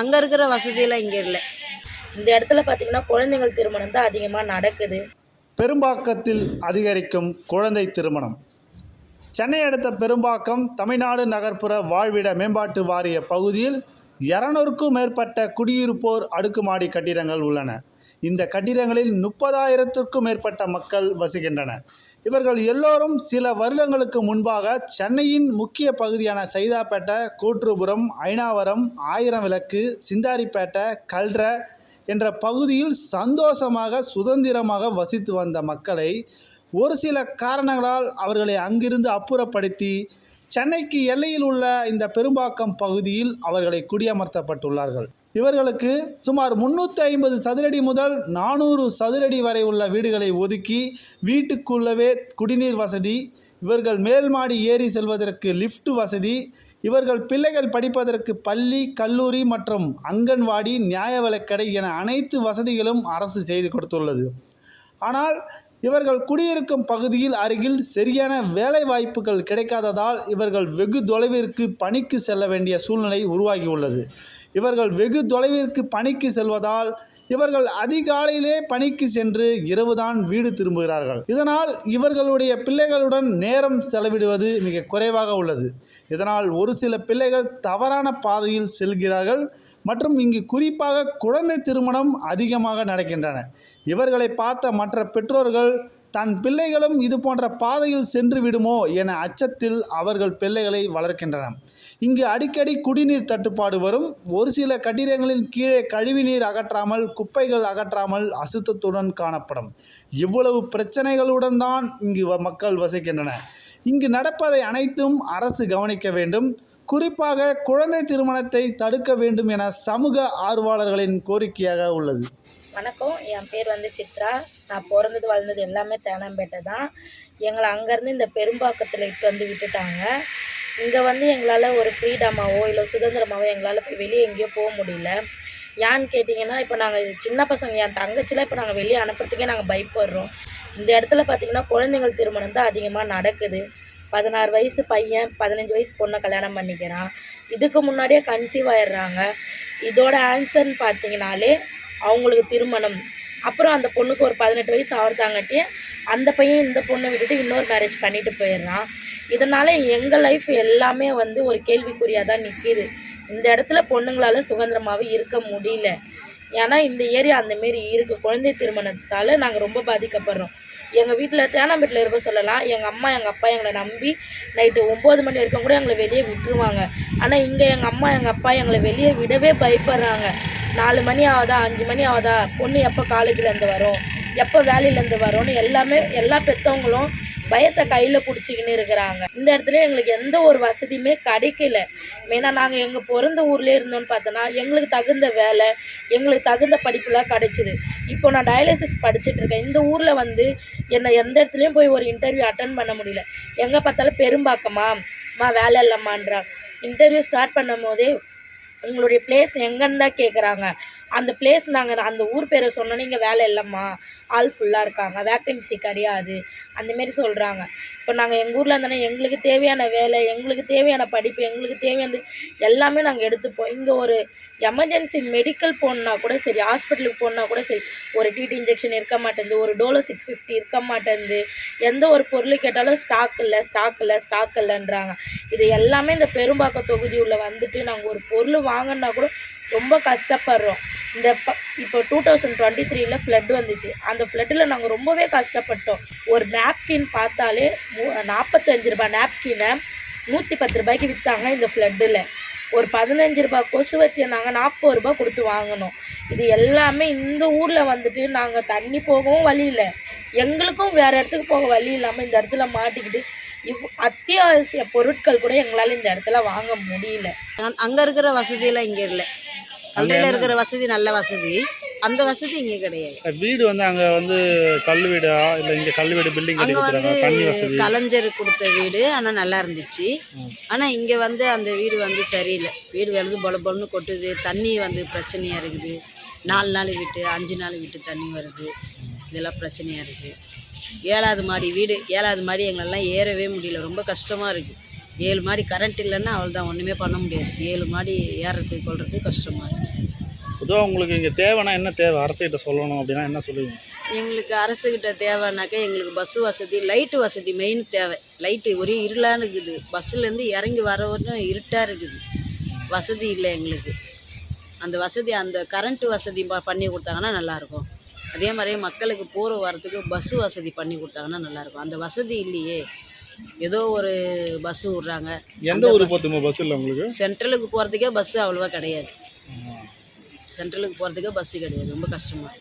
அங்கே இருக்கிற வசதியெல்லாம் இங்கே இல்லை. இந்த இடத்துல பார்த்தீங்கன்னா குழந்தைகள் திருமணம் தான் அதிகமாக நடக்குது. பெரும்பாக்கத்தில் அதிகரிக்கும் குழந்தை திருமணம். சென்னை அடுத்த பெரும்பாக்கம் தமிழ்நாடு நகர்ப்புற வாழ்விட மேம்பாட்டு வாரிய பகுதியில் இரநூறுக்கும் மேற்பட்ட குடியிருப்போர் அடுக்குமாடி கட்டிடங்கள் உள்ளன. இந்த கட்டிடங்களில் முப்பதாயிரத்திற்கும் மேற்பட்ட மக்கள் வசிக்கின்றனர். இவர்கள் எல்லோரும் சில வருடங்களுக்கு முன்பாக சென்னையின் முக்கிய பகுதியான சைதாப்பேட்டை கூற்றுபுரம் ஐனாவரம் ஆயிரம் விளக்கு சிந்தாரிப்பேட்டை கல்ற என்ற பகுதியில் சந்தோஷமாக சுதந்திரமாக வசித்து வந்த மக்களை ஒரு சில காரணங்களால் அவர்களை அங்கிருந்து அப்புறப்படுத்தி சென்னைக்கு எல்லையில் உள்ள இந்த பெரும்பாக்கம் பகுதியில் அவர்களை குடியமர்த்தப்பட்டுள்ளார்கள். இவர்களுக்கு சுமார் முன்னூற்றி ஐம்பது சதுரடி முதல் நானூறு சதுரடி வரை உள்ள வீடுகளை ஒதுக்கி வீட்டுக்குள்ளவே குடிநீர் வசதி இவர்கள் மேல்மாடி ஏறி செல்வதற்கு லிஃப்ட் வசதி இவர்கள் பிள்ளைகள் படிப்பதற்கு பள்ளி கல்லூரி மற்றும் அங்கன்வாடி நியாய விலக்கடை என அனைத்து வசதிகளும் அரசு செய்து கொடுத்துள்ளது. ஆனால் இவர்கள் குடியிருக்கும் பகுதியில் அருகில் சரியான வேலை வாய்ப்புகள் கிடைக்காததால் இவர்கள் வெகு தொலைவிற்கு பணிக்கு செல்ல வேண்டிய சூழ்நிலை உருவாகியுள்ளது. இவர்கள் வெகு தொலைவிற்கு பணிக்கு செல்வதால் இவர்கள் அதிகாலையிலே பணிக்கு சென்று இரவுதான் வீடு திரும்புகிறார்கள். இதனால் இவர்களுடைய பிள்ளைகளுடன் நேரம் செலவிடுவது மிக குறைவாக உள்ளது. இதனால் ஒரு சில பிள்ளைகள் தவறான பாதையில் செல்கிறார்கள். மற்றும் இங்கு குறிப்பாக குழந்தை திருமணம் அதிகமாக நடக்கின்றன. இவர்களை பார்த்த மற்ற பெற்றோர்கள் தன் பிள்ளைகளும் இது போன்ற பாதையில் சென்று விடுமோ என அச்சத்தில் அவர்கள் பிள்ளைகளை வளர்க்கின்றனர். இங்கு அடிக்கடி குடிநீர் தட்டுப்பாடு வரும். ஒரு சில கட்டிடங்களின் கீழே கழிவுநீர் அகற்றாமல் குப்பைகள் அகற்றாமல் அசுத்தத்துடன் காணப்படும். இவ்வளவு பிரச்சனைகளுடன் தான் இங்கு வ- மக்கள் வசிக்கின்றன. இங்கு நடப்பதை அனைத்தும் அரசு கவனிக்க வேண்டும். குறிப்பாக குழந்தை திருமணத்தை தடுக்க வேண்டும் என சமூக ஆர்வலர்களின் கோரிக்கையாக உள்ளது. வணக்கம். என் பேர் வந்து சித்ரா. நான் பிறந்தது வளர்ந்தது எல்லாமே தேனாம்பேட்டை தான். எங்களை அங்கேருந்து இந்த பெரும்பாக்கத்தில் இட்டு வந்து விட்டுட்டாங்க. இங்கே வந்து எங்களால் ஒரு ஃப்ரீடமாகவோ இல்லை சுதந்திரமாகவோ எங்களால் போய் வெளியே எங்கேயோ போக முடியல. ஏன்னு கேட்டிங்கன்னா இப்போ நாங்கள் சின்ன பசங்க என் தங்கச்சிலாம் இப்போ நாங்கள் வெளியே அனுப்புறதுக்கே நாங்கள் பயப்படுறோம். இந்த இடத்துல பார்த்திங்கன்னா குழந்தைகள் திருமணம் தான் அதிகமாக நடக்குது. பதினாறு வயசு பையன் பதினஞ்சு வயசு பொண்ணை கல்யாணம் பண்ணிக்கிறான். இதுக்கு முன்னாடியே கன்சீவ் ஆயிடுறாங்க. இதோட ஆன்சர்னு பார்த்தீங்கனாலே அவங்களுக்கு திருமணம். அப்புறம் அந்த பொண்ணுக்கு ஒரு பதினெட்டு வயசு ஆகிறதாங்கட்டி அந்த பையன் இந்த பொண்ணை விட்டுட்டு இன்னொரு மேரேஜ் பண்ணிட்டு போயிடுறான். இதனால் எங்கள் லைஃப் எல்லாமே வந்து ஒரு கேள்விக்குறியாக தான் நிற்கிது இந்த இடத்துல பொண்ணுங்களால் சுதந்திரமாகவே இருக்க முடியல. ஏன்னா இந்த ஏரியா அந்தமாரி இருக்குது குழந்தை திருமணத்தால் நாங்கள் ரொம்ப பாதிக்கப்படுறோம். எங்கள் வீட்டில் தேனாம்பேட்டில் இருக்க சொல்லலாம். எங்கள் அம்மா எங்கள் அப்பா எங்களை நம்பி நைட்டு ஒம்பது மணி வரைக்கும் கூட எங்களை வெளியே விட்டுருவாங்க. ஆனால் இங்கே எங்கள் அம்மா எங்கள் அப்பா எங்களை வெளியே விடவே பயப்படுறாங்க. நாலு மணி ஆகுதா அஞ்சு மணி ஆகுதா? பொண்ணு எப்போ காலேஜ்லேருந்து வரும்? எப்போ வேலையிலேருந்து வரும்னு எல்லாமே எல்லா பெற்றவங்களும் பயத்தை கையில் பிடிச்சிக்கின்னு இருக்கிறாங்க. இந்த இடத்துல எங்களுக்கு எந்த ஒரு வசதியுமே கிடைக்கல. மெயினாக நாங்கள் எங்கள் பிறந்த ஊர்லேயே இருந்தோம்னு பார்த்தோன்னா எங்களுக்கு தகுந்த வேலை எங்களுக்கு தகுந்த படிப்புலாம் கிடைச்சிது. இப்போ நான் டயாலிசிஸ் படிச்சுட்ருக்கேன் இந்த ஊரில் வந்து என்னை எந்த இடத்துலையும் போய் ஒரு இன்டர்வியூ அட்டன் பண்ண முடியல. எங்கே பார்த்தாலும் பெரும்பாக்கமா மா வேலை இல்லைம்மான்றா இன்டர்வியூ ஸ்டார்ட் பண்ணும் போதே உங்களுடைய பிளேஸ் எங்கன்னு தான் கேட்குறாங்க அந்த பிளேஸ் நாங்கள் அந்த ஊர் பேரை சொன்னோன்னே இங்கே வேலை இல்லைம்மா. ஆள் ஃபுல்லாக இருக்காங்க. வேக்கன்சி கிடையாது. அந்தமாரி சொல்கிறாங்க இப்போ நாங்கள் எங்கள் ஊரில் இருந்தோன்னா எங்களுக்கு தேவையான வேலை எங்களுக்கு தேவையான படிப்பு எங்களுக்கு தேவையானது எல்லாமே நாங்கள் எடுத்துப்போம். இங்கே ஒரு எமர்ஜென்சி மெடிக்கல் போகணுன்னா கூட சரி ஹாஸ்பிட்டலுக்கு போகணுன்னா கூட சரி ஒரு டிடி இன்ஜெக்ஷன் இருக்க மாட்டேங்குது ஒரு டோலோ சிக்ஸ் ஃபிஃப்டி இருக்க மாட்டேங்குது. எந்த ஒரு பொருள் கேட்டாலும் ஸ்டாக் இல்லை ஸ்டாக் இல்லை ஸ்டாக் இல்லைன்றாங்க. இது எல்லாமே இந்த பெரும்பாக்க தொகுதி உள்ளே வந்துட்டு நாங்கள் ஒரு பொருள் வாங்கினா கூட ரொம்ப கஷ்டப்படுறோம். இந்த ப இப்போ டூ தௌசண்ட் டுவெண்ட்டி த்ரீல ஃப்ளட் வந்துச்சு. அந்த ஃப்ளட்டில் நாங்கள் ரொம்பவே கஷ்டப்பட்டோம். ஒரு நாப்கின் பார்த்தாலே மூ நாற்பத்தஞ்சு ரூபாய் நாப்கினை நூற்றி பத்து ரூபாய்க்கு விற்றாங்க இந்த ஃப்ளட்டில் ஒரு பதினஞ்சு ரூபாய் கொசுவத்தியை நாங்கள் நாற்பது ரூபாய் கொடுத்து வாங்கினோம். இது எல்லாமே இந்த ஊரில் வந்துட்டு நாங்கள் தண்ணி போகவும் வழி இல்லை. எங்களுக்கும் வேறு இடத்துக்கு போக வழி இல்லாமல் இந்த இடத்துல மாட்டிக்கிட்டு இவ் அத்தியாவசிய பொருட்கள் கூட எங்களால் இந்த இடத்துல வாங்க முடியல. அங்கே இருக்கிற வசதியெல்லாம் இங்கே இல்லை. கல்றையில் இருக்கிற வசதி நல்ல வசதி. அந்த வசதி இங்கே கிடையாது. வீடு வந்து அங்கே வந்து கல் வீடா? இல்லை இங்கே கல் வீடு பில்டிங் அங்கே வந்து வசதி. கலைஞர் கொடுத்த வீடு. ஆனால் நல்லா இருந்துச்சு. ஆனால் இங்கே வந்து அந்த வீடு வந்து சரியில்லை. வீடு வந்து பொல பொலன்னு கொட்டுது. தண்ணி வந்து பிரச்சனையாக இருக்குது. நாலு நாள் விட்டு அஞ்சு நாள் விட்டு தண்ணி வருது. இதெல்லாம் பிரச்சனையாக இருக்குது ஏழாவது மாடி வீடு ஏழாவது மாடி எங்களெல்லாம் ஏறவே முடியல. ரொம்ப கஷ்டமாக இருக்குது ஏழு மாடி கரண்ட் இல்லைன்னா அவள் தான் ஒன்றுமே பண்ண முடியாது. ஏழு மாடி ஏறுறதுக்கு கொள்றதுக்கு கஷ்டமாக இருக்குது பொதுவாக உங்களுக்கு இங்கே தேவைன்னா என்ன தேவை? அரசுகிட்ட சொல்லணும் அப்படின்னா என்ன சொல்லுவீங்க? எங்களுக்கு அரசுக்கிட்ட தேவைன்னாக்கா எங்களுக்கு பஸ்ஸு வசதி லைட்டு வசதி மெயின் தேவை. லைட்டு ஒரே இருளான்னு இருக்குது. பஸ்ஸுலேருந்து இறங்கி வர வரைக்கும் இருட்டாக இருக்குது. வசதி இல்லை எங்களுக்கு. அந்த வசதி அந்த கரண்ட்டு வசதி ப- பண்ணி கொடுத்தாங்கன்னா நல்லாயிருக்கும். அதே மாதிரி மக்களுக்கு போகிற வரத்துக்கு பஸ்ஸு வசதி பண்ணி கொடுத்தாங்கன்னா நல்லாயிருக்கும். அந்த வசதி இல்லையே ஏதோ ஒரு பஸ்ஸு விட்றாங்க. எந்த ஊர் போத்துமா பஸ் இல்லை உங்களுக்கு? சென்ட்ரலுக்கு போகிறதுக்கே பஸ்ஸு அவ்வளோவா கிடையாது. சென்ட்ரலுக்கு போகிறதுக்கே பஸ்ஸு கிடையாது. ரொம்ப கஷ்டமாக